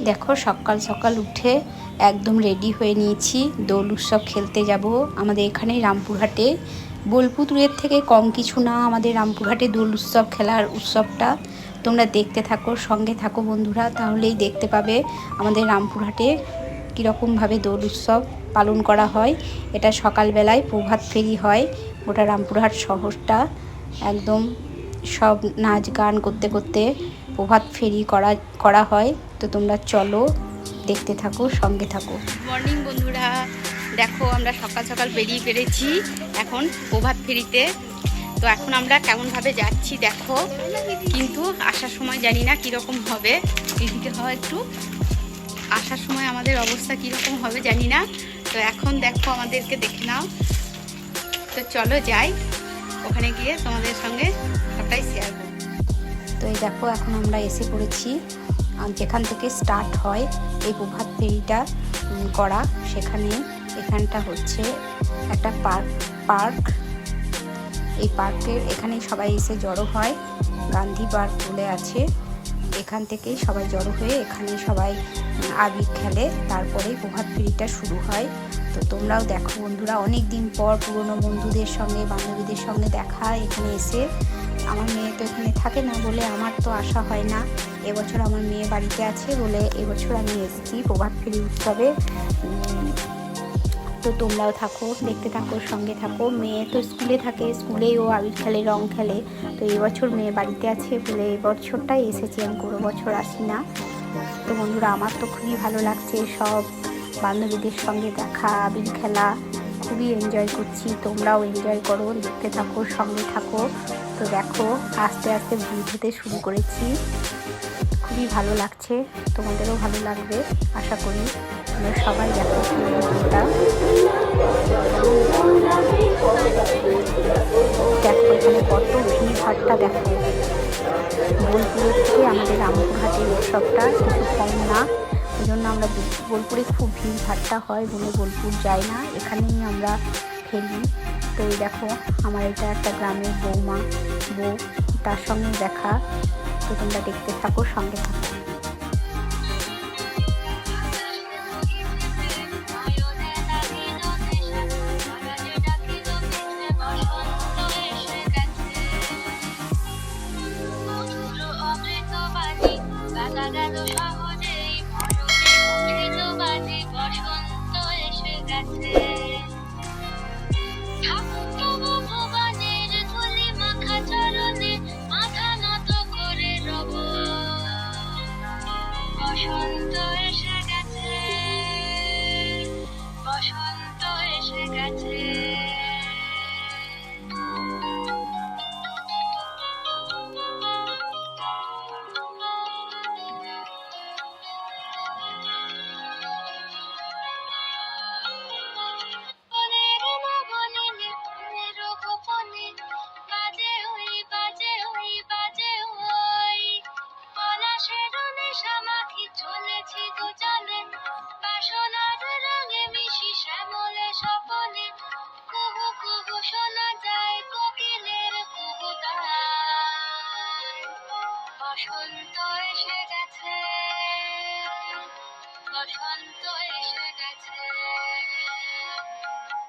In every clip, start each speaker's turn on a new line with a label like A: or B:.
A: দেখো, সকাল সকাল উঠে একদম রেডি হয়ে নিয়েছি। দোল উৎসব খেলতে যাব আমাদের এখানে রামপুরহাটে। বোলপুরের থেকে কম কিছু না আমাদের রামপুরহাটে দোল উৎসব, খেলার উৎসবটা। তোমরা দেখতে থাকো, সঙ্গে থাকো বন্ধুরা, তাহলেই দেখতে পাবে আমাদের রামপুরহাটে কীরকমভাবে দোল উৎসব পালন করা হয়। এটা সকালবেলায় প্রভাত ফেরি হয়, গোটা রামপুরহাট শহরটা। একদম সব নাচ গান করতে করতে প্রভাত ফেরি করা করা হয়। তো তোমরা চলো, দেখতে থাকো, সঙ্গে থাকো। মর্নিং বন্ধুরা। দেখো, আমরা সকাল সকাল বেরিয়ে পেরেছি এখন প্রভাত ফেরিতে। তো এখন আমরা কেমনভাবে যাচ্ছি দেখো। কিন্তু আসার সময় জানি না কীরকম হবে। এদিকে হয় একটু। আসার সময় আমাদের অবস্থা কীরকম হবে জানি না। তো এখন দেখো, আমাদেরকে দেখে নাও। তো চলো যাই। ওখানে গিয়ে তোমাদের সঙ্গে সবটাই শেয়ার তো এই দেখো, এখন আমরা এসে পড়েছি। যেখান থেকে স্টার্ট হয়, এই প্রভাত ফেরিটা করা। সেখানে এখানটা হচ্ছে একটা পার্ক পার্ক এই পার্কের এখানেই সবাই এসে জড়ো হয়। গান্ধী পার্ক বলে আছে। এখান থেকেই সবাই জড়ো হয়ে এখানে সবাই আবির খেলে তারপরেই প্রভাত ফেরিটা শুরু হয়। তো তোমরাও দেখো বন্ধুরা অনেক দিন পর পুরনো বন্ধুদের সঙ্গে, বান্ধবীদের সঙ্গে দেখা, এখানে এসে আমার মেয়ে তো এখানে থাকে না বলে আমার তো আসা হয় না। এবছর আমার মেয়ে বাড়িতে আছে বলে এবছর আমি এসেছি প্রভাত ফেরি উৎসবে। তো তোমরাও থাকো, দেখতে থাকো, সঙ্গে থাকো। মেয়ে তো স্কুলে থাকে, স্কুলেই ও আবির খেলে, রং খেলে। তো এবছর মেয়ে বাড়িতে আছে বলে এবছরটাই এসেছি আমি, কোনো বছর আসি না তো বন্ধুরা, আমার তো খুবই ভালো লাগছে সব বান্ধবীদের সঙ্গে দেখা, আবির খেলা। খুবই এনজয় করছি, তোমরাও এনজয় করো, দেখতে থাকো, সঙ্গে থাকো। তো দেখো, আস্তে আস্তে ভিড় শুরু করেছি। খুবই ভালো লাগছে, তোমাদেরও ভালো লাগবে, আশা করি। তোমরা সবাই দেখো দেখো, এখানে কত ভিড় ভাট্টা, দেখো। বোলপুরের থেকে আমাদের রামপুরহাটের উৎসবটা কিছু কম না। ওই জন্য আমরা বোল- বোলপুরে খুব ভিড় হয় বলে বোলপুর যাই না। এখানেই আমরা খেলি তো এই দেখো, আমার এটা একটা গ্রামের বৌমা, বউ, তার সঙ্গে দেখা। তো তোমরা দেখতে থাকো, সঙ্গে থাকো।
B: গেছে চলেছি দুজনে বাসনার রঙে মিশি শ্যামলে স্বপনে। কুহু কুহু শোনা যায় কোকিলের কুহু বসন্ত এসে গেছে, বসন্ত এসে গেছে।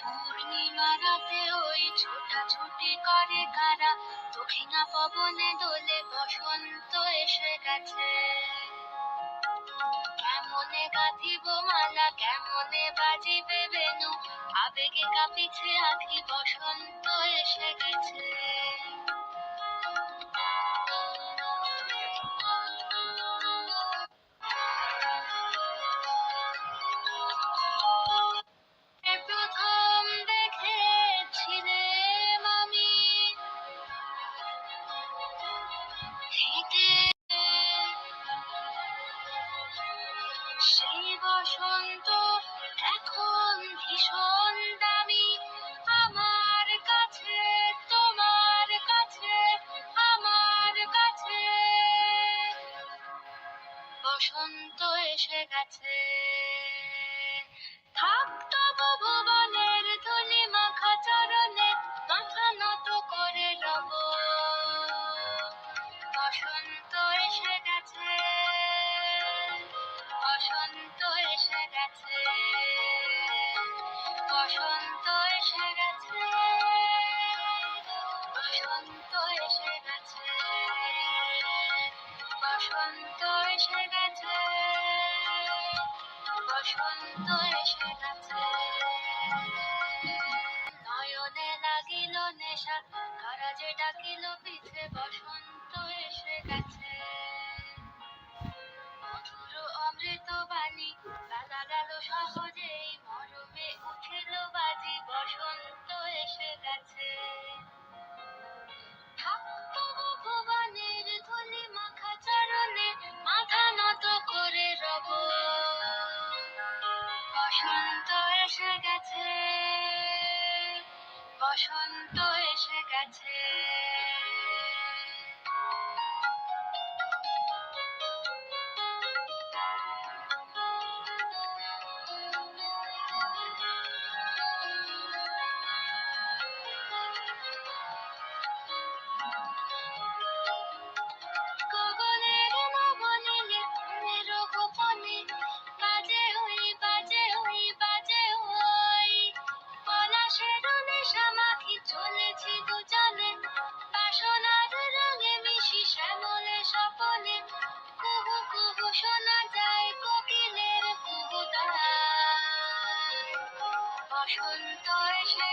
B: পূর্ণিমা রাতে ওই ছোটাছুটি করে কারা, দক্ষিণা পবনে দোলে বসন্ত এসে গেছে। কেমনে গাঁথিব মালা কেমনে বাজিবে বেনু? আবেগে কাঁপিছে আখি বসন্ত এসে গেছে। এসে নয়নে লাগিল নেশা কারা যে ডাকিল বসন্ত এসে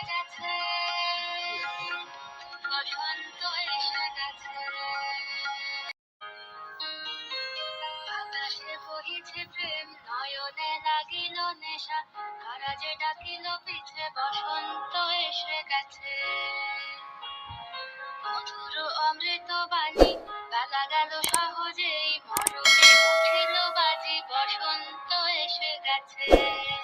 B: বহিছে প্রেম, নয়নে লাগিল নেশা। কারা যে ডাকিল বসন্ত এসে গেছে। মধুর অমৃত বাণী সহজেই। মরমে উঠিল বাজি, বসন্ত এসে গেছে।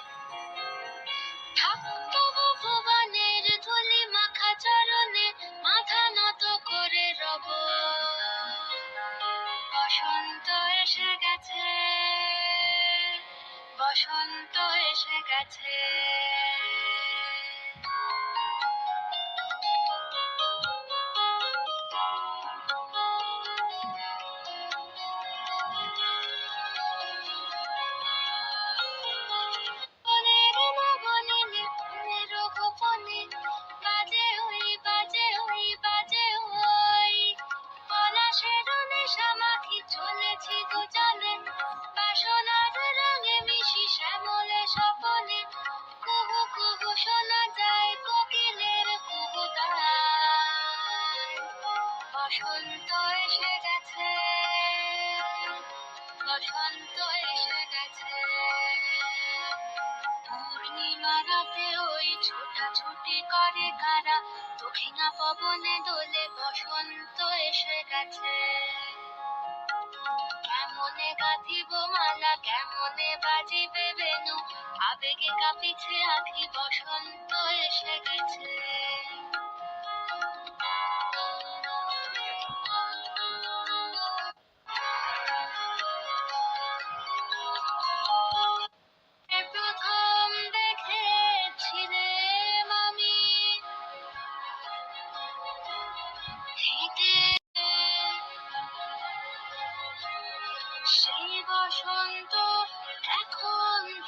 B: পলাশের চলেছি চলেছি দুজনে বাসনার রঙে মিশি শ্যামলে স্বপনে। কুহু কুহু শোনা ছোটাছুটি করে কারা? দক্ষিণা পবনে দোলে বসন্ত এসে গেছে। কেমনে গাঁথিব মালা, কেমনে বাজিবে বেনু? আবেগে কাঁপিছে আখি, বসন্ত এসে গেছে।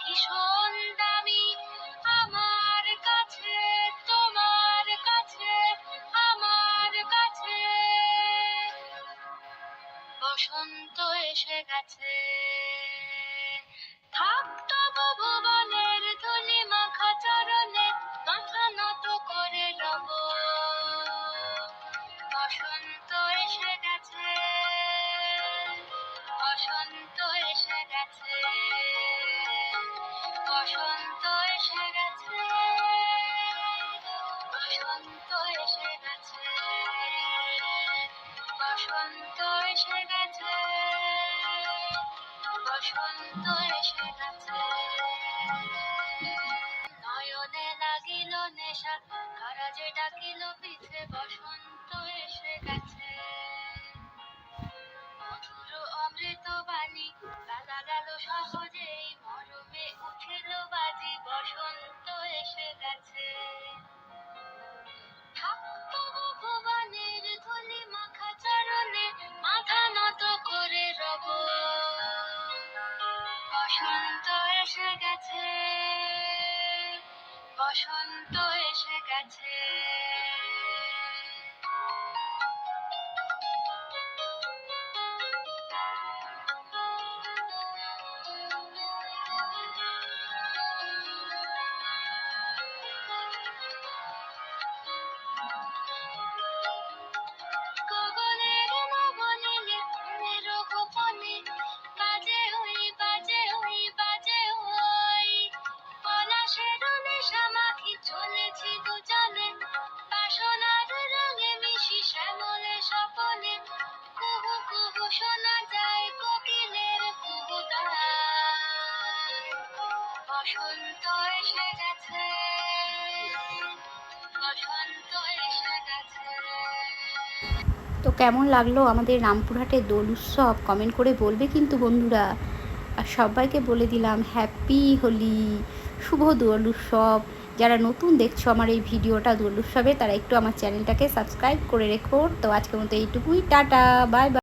B: ভীষণ দামি। আমার কাছে তোমার কাছে আমার কাছে। বসন্ত এসে গেছে। বসন্ত এসে গেছে নয়নে বসন্ত এসে গেছে। বসন্ত এসে গেছে।
A: তো কেমন লাগল আমাদের রামপুরহাটের দোল উৎসব? কমেন্ট করে বলবে কিন্তু বন্ধুরা। আর সবাইকে বলে দিলাম হ্যাপি হোলি, শুভ দোল উৎসব। যারা নতুন দেখছ আমার এই ভিডিওটা দোল উৎসবে, তারা একটু আমার চ্যানেলটাকে সাবস্ক্রাইব করে রেখো। তো আজকের মতো এইটুকুই, টাটা বাই বাই